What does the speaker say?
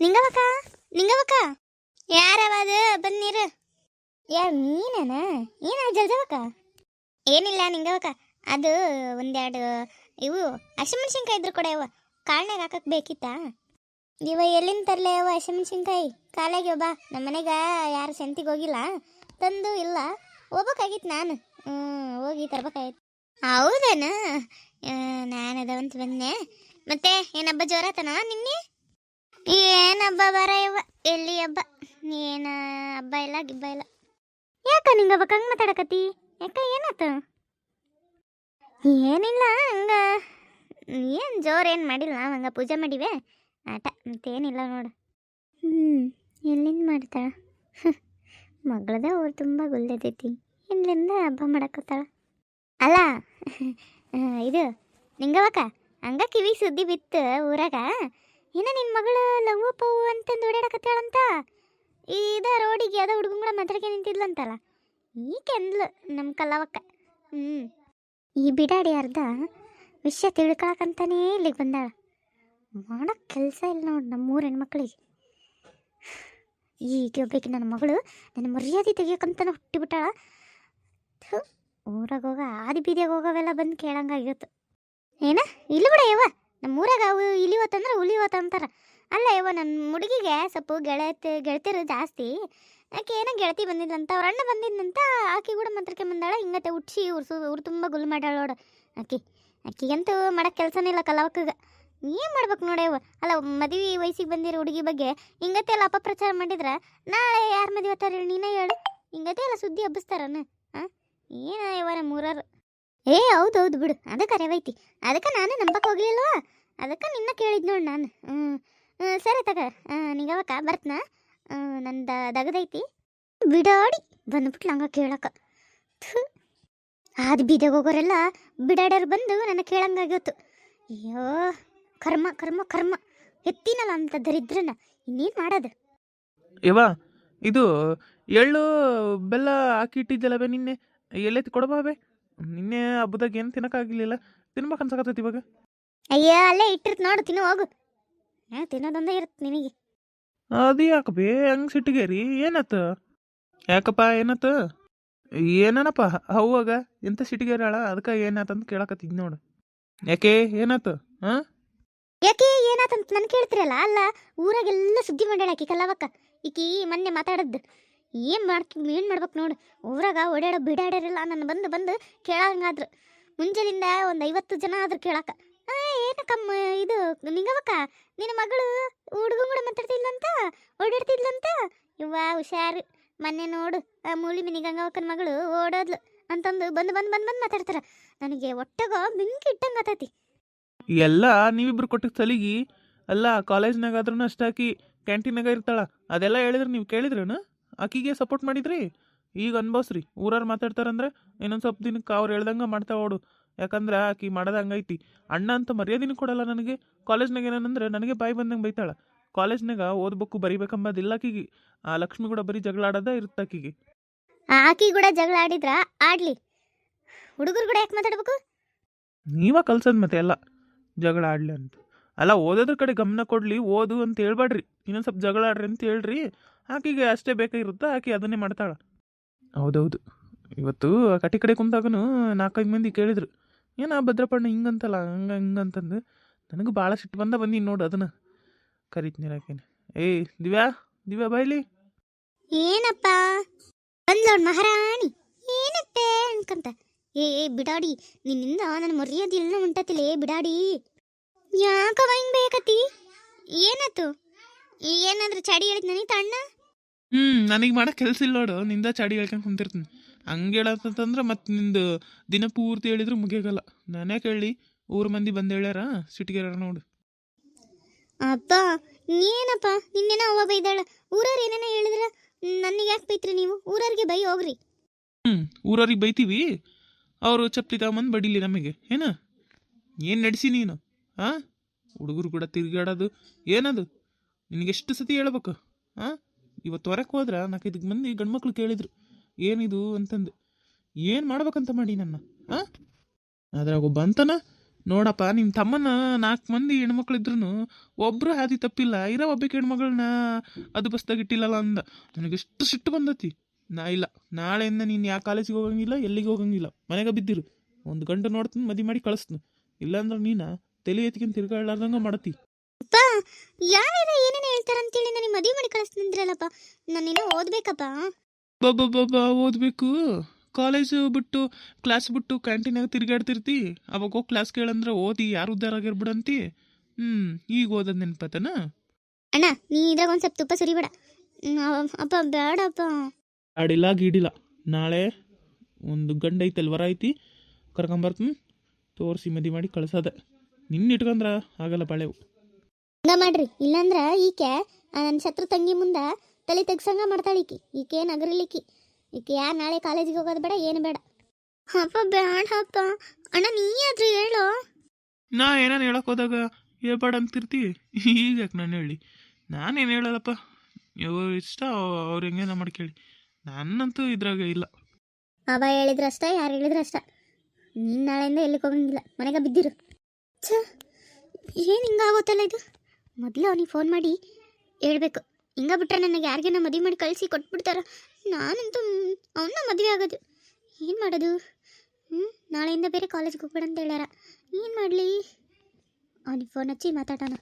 ನಿಂಗವಕ್ಕ ನಿಂಗವಕ್ಕ ಯಾರವಾದ ಬನ್ನೀರು ಯಾರು ನೀನೇನ ಏನ ಜಲ್ದವಕ್ಕ ಏನಿಲ್ಲ ನಿಂಗವಕ್ಕ ಅದು ಒಂದೆರಡು ಇವು ಹಸಿಮೆಣ್ಸಿನ್ಕಾಯಿ ಇದ್ರು ಕೊಡ ಯವ್ವ ಕಾಳ್ನಾಗ ಹಾಕಕ್ ಬೇಕಿತ್ತಾ? ಇವ ಎಲ್ಲಿಂದ ತರ್ಲೆ ಯವ್ವ ಹಸಿಮೆಣ್ಸಿನ್ಕಾಯಿ? ಕಾಲಾಗಿ ಬಾ. ನಮ್ಮ ಮನೆಗ ಯಾರು ಸೆಂತಿಗೆ ಹೋಗಿಲ್ಲ. ತಂದು ಇಲ್ಲ. ಹೋಗ್ಬೇಕಾಗಿತ್ತು ನಾನು. ಹ್ಞೂ ಹೋಗಿ ತರ್ಬೇಕಾಗಿತ್ತು ಹೌದೇನ? ನಾನು ಅದಂತ ಬಂದೆ ಮತ್ತೆ ಏನಬ್ಬ ಜೋರಾತನ ನಿನ್ನೆ? ಏನಬ್ಬ ಬರ ಇವ? ಎಲ್ಲಿ ಹಬ್ಬ? ಏನ ಹಬ್ಬ ಇಲ್ಲ, ಗಿಬ್ಬ ಇಲ್ಲ. ಯಾಕ ನಿಂಗ ಹಬ್ಬ ಹಂಗೆ ಮಾತಾಡಕತ್ತಿ? ಯಾಕ ಏನಾತ? ಏನಿಲ್ಲ ಹಂಗ. ಏನು ಜೋರು ಏನು ಮಾಡಿಲ್ಲ ನಾವು ಹಂಗ ಪೂಜೆ ಮಾಡಿವೆ. ಆಟ ಮತ್ತೇನಿಲ್ಲ ನೋಡು. ಹ್ಞೂ ಎಲ್ಲಿಂದ ಮಾಡ್ತಾಳ ಮಗಳದ ಅವ್ರು ತುಂಬ ಗುಲ್ದೈತಿ ಇಲ್ಲಿಂದ ಹಬ್ಬ ಮಾಡಕತ್ತಾಳ? ಅಲ್ಲ ಇದು ನಿಂಗವಕ್ಕ ಹಂಗ ಕಿವಿ ಸುದ್ದಿ ಬಿತ್ತು ಊರಾಗ. ಏನ ನಿನ್ನ ಮಗಳು ಲವ್ ಪವ್ ಅಂತಂದು ಓಡಾಡಕತ್ತಾಳಂತ? ಇದ ರೋಡಿಗೆ ಯಾವ್ದೋ ಹುಡುಗಂಗಳ ಮಾತಾಡ್ಕೆ ನಿಂತಿದ್ಲಂತಲ್ಲ. ಈಕೆಂದ್ಲು ನಮ್ಮ ಕಲಾವಕ್ಕ. ಹ್ಞೂ ಈ ಬಿಡಾಡಿ ಅರ್ಧ ವಿಷಯ ತಿಳ್ಕೊಳಕಂತಾನೇ ಇಲ್ಲಿಗೆ ಬಂದಾಳ. ಮಾಡಕ್ಕೆ ಕೆಲಸ ಇಲ್ಲ ನೋಡಿ ನಮ್ಮೂರ ಹೆಣ್ಮಕ್ಳಿಗೆ. ಈಗ ಒಬ್ಬಾಕಿ ನನ್ನ ಮಗಳು ನನ್ನ ಮರ್ಯಾದೆ ತೆಗಿಯೋಕಂತಾನೆ ಹುಟ್ಟಿಬಿಟ್ಟಾಳ. ಊರಾಗ ಹೋಗ ಆದಿ ಬೀದಿಯಾಗ ಹೋಗವೆಲ್ಲ ಬಂದು ಕೇಳಂಗಾಗಿತ್ತು ಏನ? ಇಲ್ಲ ಬಿಡ ಯವ್ವ ನಮ್ಮ ಊರಾಗ ಅವು ಇಲಿವತ್ತಂದ್ರೆ ಉಲಿವತ್ತ ಅಂತಾರೆ. ಅಲ್ಲ ಯವ್ವ ನನ್ನ ಹುಡುಗಿಗೆ ಸ್ವಲ್ಪ ಗೆಳತಿ, ಗೆಳತಿರು ಜಾಸ್ತಿ. ಆಕೆ ಏನೋ ಗೆಳತಿ ಬಂದಿದ್ಲಂತ, ಅವ್ರ ಅಣ್ಣ ಬಂದಿದ್ದಂತ ಆಕೆ ಕೂಡ ಮಂತ್ರಕ್ಕೆ ಬಂದಾಳ. ಹಿಂಗತೆ ಉಟ್ಸಿ ಉರ್ಸು ಊರು ತುಂಬ ಗುಲ್ ಮಾಡ್ಯಾಳ ನೋಡು ಆಕೆ. ಆಕಿಗಂತೂ ಮಾಡಕ್ಕೆ ಕೆಲಸನೇ ಇಲ್ಲ ಕಲಾವಕ್ಕಾಗ. ಏನು ಮಾಡ್ಬೇಕು ನೋಡ್ಯವ ಅಲ್ಲ, ಮದುವೆ ವಯಸ್ಸಿಗೆ ಬಂದಿರೋ ಹುಡುಗಿ ಬಗ್ಗೆ ಹಿಂಗತೆ ಎಲ್ಲ ಅಪಪ್ರಚಾರ ಮಾಡಿದ್ರೆ ನಾಳೆ ಯಾರು ಮದುವೆ ಹೇಳಿ ನೀನೇ ಹೇಳು. ಹಿಂಗತೆ ಎಲ್ಲ ಸುದ್ದಿ ಹಬ್ಬಿಸ್ತಾರನ? ಹಾಂ ಏನೋ ಯವ್ವ ನಮ್ಮ ಏ, ಹೌದು ಹೌದು ಬಿಡು. ಅದಕ್ಕೆ ಅರಿವೈತಿ ಅದಕ್ಕೆ ನಾನು ನಂಬಕ್ಕೆ ಹೋಗ್ಲಿಲ್ವಾ? ಅದಕ್ಕೆ ನಿನ್ನ ಕೇಳಿದ್ ನೋಡಿ ನಾನು. ಹ್ಞೂ ಸರಿ ತಗ. ನಿಗವಕ್ಕ ಬರ್ತನ? ನಂದ ದಗದೈತಿ. ಬಿಡಾಡಿ. ಬಂದ್ಬಿಟ್ಲು ಹಂಗ ಕೇಳಕ್ಕ ಅದು ಬೀದಾಗ ಹೋಗೋರೆಲ್ಲ ಬಿಡಾಡ್ಯಾರು ಬಂದು ನನ್ನ ಕೇಳಂಗಾಗಿತ್ತು ಅಯ್ಯೋ, ಕರ್ಮ ಕರ್ಮ ಕರ್ಮ. ಎತ್ತಿನಲ್ಲ ಅಂತ ದರಿದ್ರನ. ಇನ್ನೇನು ಮಾಡೋದು? ಯವ್ವ, ಇದು ಎಳ್ಳು ಬೆಲ್ಲ ಹಾಕಿ ಇಟ್ಟಿದ್ದಲ್ಲವೇ ನಿನ್ನೆ. ಎಲ್ಲೈತಿ ಕೊಡಬಾವೆ ನಿನ್ನೆ ಹಬ್ಬದಾಗ ಏನು ತಿನ್ನಕ್ಕಾಗಿರ್ಲಿಲ್ಲ ತಿನ್ಬೇಕು ಅನ್ಸಕತ್ತೈತಿ ಇವಾಗ. ಅಯ್ಯೋ ಅಲ್ಲೇ ಇಟ್ಟಿರ್ತ ನೋಡು ತಿನ್ನು ಹೋಗು. ಹಾ ತಿನ್ನೋದೊಂದೇ ಇರುತ್ತೆ ನಿನಗೆ. ಅದು ಯಾಕಬೇ ಹಂಗೆ ಸಿಟ್ಟಿಗೇರಿ? ಏನತ್ತ ಯಾಕಪ್ಪ ಏನತ್ತ ಏನನಪ್ಪ ಹೌವಾಗ ಎಂತ ಸಿಟ್ಟಿಗೇರಾಳ ಅದಕ್ಕೆ ಏನಾತಂತ ಕೇಳಕತ್ತಿದ್ ನೋಡು. ಯಾಕೆ ಏನಾತ? ಹಾಂ ಯಾಕೆ ಏನಾತಂತ ನನ್ ಕೇಳ್ತಿರಲ್ಲ? ಅಲ್ಲ ಊರಾಗೆಲ್ಲ ಸುದ್ದಿ ಮಾಡ್ಯಾಳ ಆಕಿ ಕಲ್ಲವಕ್ಕ ಈಕಿ ಮೊನ್ನೆ ಮಾತಾಡದ್ದು. ಏನ್ ಮಾಡ್ತಿದ್ವಿ ಏನು ಮಾಡ್ಬೇಕು ನೋಡು. ಊರಾಗ ಓಡಾಡೋ ಬಿಡಾಡ್ಯಾರಿಲ್ಲ. ನನ್ನ ಬಂದು ಬಂದು ಕೇಳಂಗಾದ್ರು ಮುಂಜಾನಿಂದ ಒಂದು ಐವತ್ತು ಜನ ಆದ್ರು ಕೇಳಾಕ. ಏನಕ್ಕಮ್ಮ ಇದು? ನಿಂಗವಕ್ಕ ನಿನ್ನ ಮಗಳು ಹುಡುಗ ಕೂಡ ಮಾತಾಡ್ತಿದ್ಲಂತ? ಓಡಾಡ್ತಿದ್ಲಂತ? ಇವ್ವ ಹುಷಾರು. ಮೊನ್ನೆ ನೋಡು, ಆ ಮೂಲಿ ಮಿನಿ ಗಂಗವಕ್ಕನ ಮಗಳು ಓಡೋದ್ಲು ಅಂತಂದು ಬಂದು ಬಂದು ಬಂದು ಬಂದು ಮಾತಾಡ್ತಾರ. ನನಗೆ ಒಟ್ಟಗ ಬೆಂಕಿ ಇಟ್ಟಂಗೆ ಎಲ್ಲ ನೀವಿಬ್ರು ಕೊಟ್ಟಕ್ಕೆ ಸಲಿಗಿ, ಅಲ್ಲ ಕಾಲೇಜ್ನಾಗ ಆದ್ರೂ ಅಷ್ಟಾಕಿ ಕ್ಯಾಂಟೀನಾಗ ಇರ್ತಾಳ. ಅದೆಲ್ಲ ಹೇಳಿದ್ರೆ ನೀವು ಕೇಳಿದ್ರೇನು? ಆಕಿಗೆ ಸಪೋರ್ಟ್ ಮಾಡಿದ್ರಿ? ಈಗ ಅನ್ಭವ್ಸ್ರಿ ಊರವ್ರು ಮಾತಾಡ್ತಾರಂದ್ರೆ ಇನ್ನೊಂದು ಸ್ವಲ್ಪ ದಿನಕ್ಕೆ ಅವ್ರು ಹೇಳ್ದಂಗೆ ಮಾಡ್ತಾ ಓಡು. ಯಾಕಂದ್ರೆ ಆಕಿ ಮಾಡೋದು ಹಂಗೈತಿ. ಅಣ್ಣ ಅಂತ ಮರ್ಯಾದಿನೂ ಕೊಡಲ್ಲ ನನಗೆ. ಕಾಲೇಜ್ನಾಗ ಏನಂದ್ರೆ ನನಗೆ ಬಾಯಿ ಬಂದಂಗೆ ಬೈತಾಳ. ಕಾಲೇಜ್ನಾಗ ಓದ್ಬೇಕು ಬರಿಬೇಕಂಬದಿಲ್ಲ ಆಕಿಗೆ. ಆ ಲಕ್ಷ್ಮಿ ಕೂಡ ಬರೀ ಜಗಳ ಆಡೋದ ಇರುತ್ತೆ ಆಕಿಗೆ. ಆಕಿ ಕೂಡ ಜಗಳ ಆಡಿದ್ರ ಆಡ್ಲಿ. ಹುಡುಗರು ಕೂಡ ಯಾಕೆ ಮಾತಾಡ್ಬೇಕು? ನೀವ ಕಲ್ಸದ್ ಮತ್ತೆ ಎಲ್ಲ ಜಗಳ ಆಡ್ಲಿ ಅಂತ. ಅಲ್ಲ, ಓದೋದ್ರ ಕಡೆ ಗಮನ ಕೊಡ್ಲಿ, ಓದು ಅಂತ ಹೇಳ್ಬೇಡ್ರಿ ಇನ್ನೊಂದು ಸ್ವಲ್ಪ ಜಗಳ ಆಡ್ರಿ ಅಂತ ಹೇಳ್ರಿ. ಆಕಿಗೆ ಅಷ್ಟೇ ಬೇಕಾಗಿರುತ್ತೆ ಆಕೆ ಅದನ್ನೇ ಮಾಡ್ತಾಳ. ಹೌದೌದು. ಇವತ್ತು ಆ ಕಟಿ ಕಡೆ ಕುಂತಾಗನು ನಾಲ್ಕೈದು ಮಂದಿ ಕೇಳಿದ್ರು. ಏನ ಭದ್ರಪಣ್ಣ ಹಿಂಗಂತಲ್ಲ, ಹಂಗ ಹಿಂಗಂತಂದು. ನನಗೆ ಭಾಳ ಸಿಟ್ಟು ಬಂದ ಬಂದೀನಿ ನೋಡು ಅದನ್ನ. ಕರಿತೀನಿ ಆಕೇನೆ ಏಯ್ ದಿವ್ಯಾ ದಿವ್ಯಾ ಬಾಯ್ಲಿ ಏನಪ್ಪ? ಬಂದ್ಲೋಡ್ ಮಹಾರಾಣಿ. ಏನತ್ತೆ ಅನ್ಕಂತ. ಏ ಬಿಡಾಡಿ. ನಿನ್ನಿಂದ ನನ್ನ ಮರ್ಯಾದೆ ಎಲ್ಲ ಉಂಟತಿಲೇ, ಬಿಡಾಡಿ. ಯಾಕವ ಹಿಂಗ್ ಬೇಕತಿ ಏನತ್ತು? ಏನಾದ್ರೂ ಚಾಡಿ ಹೇಳಿದ್ ನನಗೆ ತಣ್ಣ? ಹ್ಞೂ ನನಗೆ ಮಾಡಕ್ ಕೆಲಸ ಇಲ್ಲ ನೋಡು. ನಿಂದ ಚಾಡಿ ಹೇಳ್ಕೊಂಡು ಕುಂತಿರ್ತೀನಿ. ಹಂಗೆ ಹೇಳತ್ತಂದ್ರೆ ಮತ್ತೆ ನಿಂದು ದಿನ ಪೂರ್ತಿ ಹೇಳಿದ್ರು ಮುಗಿಯಗಲ್ಲ. ನಾನೇ ಕೇಳಿ ಊರು ಮಂದಿ ಬಂದ್ ಹೇಳ್ಯಾರ ಸಿಟಿಗೆರ ನೋಡು. ಅಪ್ಪ ಏನಪ್ಪ ನಿನ್ನೆನ ಅವ್ವ ಬೈದಾಳ. ಊರವ್ರು ಏನೇನೋ ಹೇಳಿದ್ರ ನನಗೆ ಯಾಕೆ ಬೈತ್ರಿ ನೀವು? ಊರವ್ರಿಗೆ ಬೈ ಹೋಗ್ರಿ. ಹ್ಞೂ ಊರವ್ರಿಗೆ ಬೈತೀವಿ. ಅವರು ಚಪ್ಪಲಿ ತಗೊಂಬಂದು ಬಡಿಲಿ ನಮಗೆ. ಏನ? ಏನು ನಡೆಸಿ ನೀನು? ಹಾಂ ಹುಡುಗರು ಕೂಡ ತಿರುಗಾಡೋದು. ಏನದು? ನಿನಗೆಷ್ಟು ಸತಿ ಹೇಳ್ಬೇಕು? ಹಾಂ ಇವತ್ತು ಹೊರಕ್ಕೆ ಹೋದ್ರೆ ನಾಲ್ಕೈದು ಮಂದಿ ಗಂಡ್ಮಕ್ಳು ಕೇಳಿದ್ರು, ಏನಿದು ಅಂತಂದು. ಏನು ಮಾಡ್ಬೇಕಂತ ಮಾಡಿ ನನ್ನ? ಹಾಂ ಅದ್ರಾಗ ಒಬ್ಬ ಅಂತನ ನೋಡಪ್ಪ ನಿಮ್ಮ ತಮ್ಮನ ನಾಲ್ಕು ಮಂದಿ ಹೆಣ್ಮಕ್ಳಿದ್ರು ಒಬ್ಬರು ಹಾದಿ ತಪ್ಪಿಲ್ಲ, ಇರೋ ಒಬ್ಬಕ್ಕೆ ಹೆಣ್ಮಗಳನ್ನ ಅದು ಬಸ್ದಾಗ ಇಟ್ಟಿಲ್ಲಲ್ಲ ಅಂದ. ನನಗೆಷ್ಟು ಸಿಟ್ಟು ಬಂದತಿ? ನಾ ಇಲ್ಲ. ನಾಳೆಯಿಂದ ನೀನು ಯಾವ ಕಾಲೇಜಿಗೆ ಹೋಗಂಗಿಲ್ಲ, ಎಲ್ಲಿಗೆ ಹೋಗಂಗಿಲ್ಲ. ಮನೆಗೆ ಬಿದ್ದಿರು. ಒಂದು ಗಂಟೆ ನೋಡ್ತೀನಿ ಮದಿ ಮಾಡಿ ಕಳಿಸ್ತೀನಿ. ಇಲ್ಲಾಂದ್ರೆ ನೀನು ತಲೆ ಎತ್ಕಿನ್ ತಿರ್ಗಾಡ್ಲಾರ್ದಂಗ ಮಾಡತಿ ಅಪ್ಪ ಯಾರ್ಯಾರ ಏನೇನು ಹೇಳ್ತಾರ ಅಂತೇಳಿ ನನಗೆ ಮದುವೆ ಮಾಡಿ ಕಳಿಸ್ತಿದ್ರಲ್ಲಪ್ಪ. ನಾನೇನೋ ಓದ್ಬೇಕಪ್ಪ. ಬಾಬಾ ಬಾಬಾ ಓದಬೇಕು. ಕಾಲೇಜು ಬಿಟ್ಟು ಕ್ಲಾಸ್ ಬಿಟ್ಟು ಕ್ಯಾಂಟೀನಾಗ ತಿರ್ಗಾಡ್ತಿರ್ತಿ? ಅವಾಗ ಹೋಗಿ ಕ್ಲಾಸ್ ಕೇಳಂದ್ರೆ ಓದಿ ಯಾರು ಉದ್ಧಾರ ಆಗಿರ್ಬಿಡಂತಿ? ಹ್ಞೂ ಈಗ ಓದೋದು ನೆನ್ಪತನ? ಅಣ್ಣ ನೀ ಇದ್ರಾಗ ಒಂದು ಸ್ವಲ್ಪ ತುಪ್ಪ ಸುರಿಬೇಡ. ಅವ- ಅಪ್ಪ ಬೇಡಪ್ಪ ಅಡಿಲ್ಲ ಗೀಡಿಲ್ಲ. ನಾಳೆ ಒಂದು ಗಂಡ ಐತಲ್ ವರ ಐತಿ ಕರ್ಕೊಂಬರ್ತೀನಿ. ತೋರಿಸಿ ಮದಿ ಮಾಡಿ ಕಳ್ಸೋದೆ. ನಿನ್ನ ಇಟ್ಕೊಂಡ್ರ ಆಗಲ್ಲ ಬಾಳೆವು ಹಂಗ ಮಾಡ್ರಿ. ಇಲ್ಲಾಂದ್ರ ಈಕೆ ನನ್ನ ಶತ್ರು ತಂಗಿ ಮುಂದ ತಲೆ ತೆಗ್ಸಂಗ ಮಾಡ್ತಾಳೆ ಈಕಿ. ಈಕೆ ನಗರಲಿಕ್ಕಿ. ಈಕೆ ಯಾ ನಾಳೆ ಕಾಲೇಜಿಗೆ ಹೋಗೋದು ಬೇಡ ಏನು ಬೇಡ. ಅಪ್ಪ ಬೇಡ ಅಪ್ಪ. ಅಣ್ಣ ನೀ ಆದ್ರೂ ಹೇಳು. ನಾ ಏನೇನು ಹೇಳಕ್ ಹೋದಾಗ ಹೇಳ್ಬೇಡ ಅಂತಿರ್ತಿ. ಈಗ ಯಾಕೆ ನಾನು ಹೇಳಿ? ನಾನೇನು ಹೇಳಲ್ಲಪ್ಪ. ಇವ್ರ ಇಷ್ಟ ಅವ್ರು ಹೆಂಗೇನ ಮಾಡ್ಕೇಳಿ ನನ್ನಂತೂ ಇದ್ರಾಗ ಇಲ್ಲ. ಅವ ಹೇಳಿದ್ರಷ್ಟ ಯಾರು ಹೇಳಿದ್ರಷ್ಟ. ನೀನು ನಾಳೆಯಿಂದ ಎಲ್ಲಿಗೆ ಹೋಗಂಗಿಲ್ಲ. ಮನೆಗೆ ಬಿದ್ದಿರು. ಛ, ಏನು ಹಿಂಗಾಗುತ್ತಲ್ಲ ಇದು? ಮೊದಲು ಅವನಿಗೆ ಫೋನ್ ಮಾಡಿ ಹೇಳ್ಬೇಕು. ಹಿಂಗ ಬಿಟ್ರೆ ನನಗೆ ಯಾರಿಗೇನ ಮದುವೆ ಮಾಡಿ ಕಳಿಸಿ ಕೊಟ್ಬಿಡ್ತಾರ? ನಾನಂತೂ ಅವನ್ನ ಮದುವೆ ಆಗೋದು. ಏನು ಮಾಡೋದು? ಹ್ಞೂ ನಾಳೆಯಿಂದ ಬೇರೆ ಕಾಲೇಜ್ಗೆ ಹೋಗ್ಬೇಡ ಅಂತ ಹೇಳ್ಯಾರ. ಏನು ಮಾಡಲಿ? ಅವನಿಗೆ ಫೋನ್ ಹಚ್ಚಿ ಮಾತಾಡೋಣ.